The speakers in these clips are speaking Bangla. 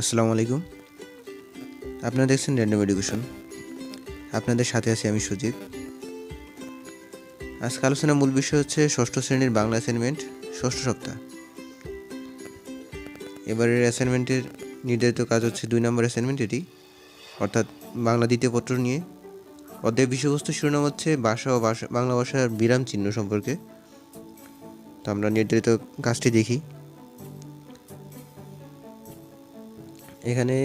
আসসালামু আলাইকুম। আপনারা দেখছেন র্যান্ডম এডুকেশন আপনাদের সাথে আছি আমি সুজিত। আজকে আলোচনার মূল বিষয় হচ্ছে ষষ্ঠ শ্রেণির বাংলা অ্যাসাইনমেন্ট ষষ্ঠ সপ্তাহ। এবারের অ্যাসাইনমেন্টের নির্ধারিত কাজ হচ্ছে দুই নম্বর অ্যাসাইনমেন্ট এটি, অর্থাৎ বাংলা দ্বিতীয় পত্র নিয়ে। অধ্যায় বিষয়বস্তু শিরোনাম হচ্ছে ভাষা ও ভাষা বাংলা ভাষার বিরাম চিহ্ন সম্পর্কে। তো আমরা নির্ধারিত কাজটি দেখি। এখানে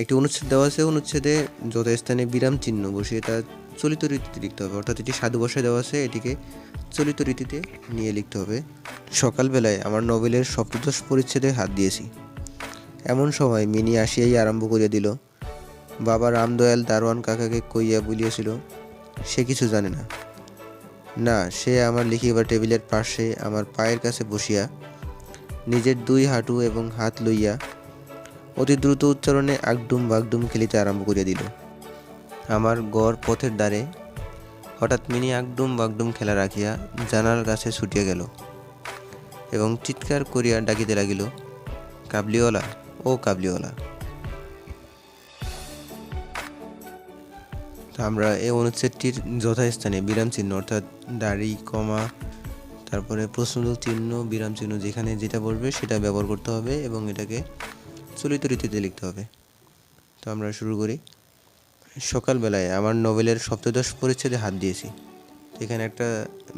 একটি অনুচ্ছেদ দেওয়া আছে। অনুচ্ছেদে যথাস্থানে বিরাম চিহ্ন বসিয়ে তা চলিত রীতিতে লিখতে হবে। অর্থাৎ এটি সাধু ভাষায় দেওয়া আছে। এটিকে চলিত রীতিতে নিয়ে লিখতে হবে। সকালবেলায় আমার নভেলের সপ্তদশ পরিচ্ছেদে হাত দিয়েছি। এমন সময় মিনি আসিয়াই আরম্ভ করিয়া দিল। বাবা রামদয়াল দারোয়ান কাকাকে কইয়া বলিয়াছিল, সে কিছু জানে না। না, সে আমার লিখিবার টেবিলের পাশে আমার পায়ের কাছে বসিয়া নিজের দুই হাঁটু এবং হাত লইয়া অতি দ্রুত উচ্চারণে আগডুম বাগডুম খেলিতে আরম্ভ করিয়া দিল। আমার গড় পথের দ্বারে হঠাৎ মিনি আগডুম বাগডুম খেলা রাখিয়া জানাল গাছে ছুটিয়া গেল এবং চিৎকার করিয়া ডাকিতে লাগিল, কাবলিওয়ালা, ও কাবলিওয়ালা। আমরা এই অনুচ্ছেদটির যথাস্থানে বিরাম চিহ্ন অর্থাৎ দাড়ি, কমা, তারপরে প্রশ্নবোধক চিহ্ন বিরাম চিহ্ন যেখানে যেটা পড়বে সেটা ব্যবহার করতে হবে এবং এটাকে চলিত রীতিতে লিখতে হবে। তো আমরা শুরু করি। সকালবেলায় আমার নোবেলের সপ্তদশ পরিচ্ছেদে হাত দিয়েছি। এখানে একটা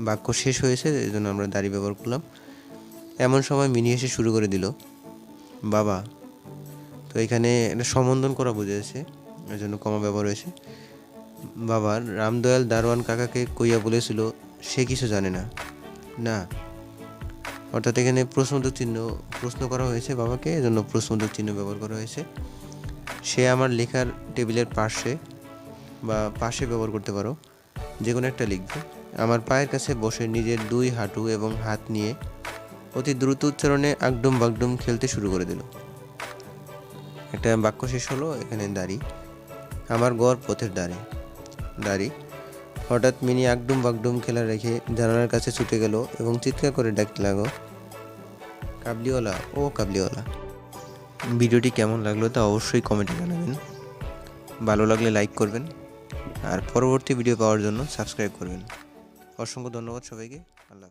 বাক্য শেষ হয়েছে, এই জন্য আমরা দাড়ি ব্যবহার করলাম। এমন সময় মিনি এসে শুরু করে দিল, বাবা, তো এখানে একটা সম্বন্ধন করা বোঝাচ্ছে এর জন্য কমা ব্যবহার হয়েছে। বাবার রামদয়াল দারোয়ান কাকাকে কইয়া বলেছিল, সে কিছু জানে না। না অর্থাৎ এখানে প্রশ্নবোধক চিহ্ন প্রশ্ন করা হয়েছে বাবাকে, এজন্য প্রশ্নবোধক চিহ্ন ব্যবহার করা হয়েছে। সে আমার লেখার টেবিলের পাশে বা পাশে ব্যবহার করতে পারো যে কোনো একটা লিখবে। আমার পায়ের কাছে বসে নিজের দুই হাঁটু এবং হাত নিয়ে অতি দ্রুত উচ্চারণে আগডুম বাগডুম খেলতে শুরু করে দিল। একটা বাক্য শেষ হলো, এখানে দাড়ি। আমার গড় পথের দাঁড়ি। দাড়ি। হঠাৎ মিনি আকডুম বাকডুম খেলা রেখে জানালার কাছে ছুটে গেল এবং চিৎকার করে ডাকতে লাগো কাবলিওয়ালা, ও কাবলিওয়ালা, ভিডিওটি কেমন লাগল তা অবশ্যই কমেন্টে জানাবেন। ভালো লাগলে লাইক করবেন আর পরবর্তী ভিডিও পাওয়ার জন্য সাবস্ক্রাইব করবেন। অসংখ্য ধন্যবাদ সবাইকে, আল্লাহ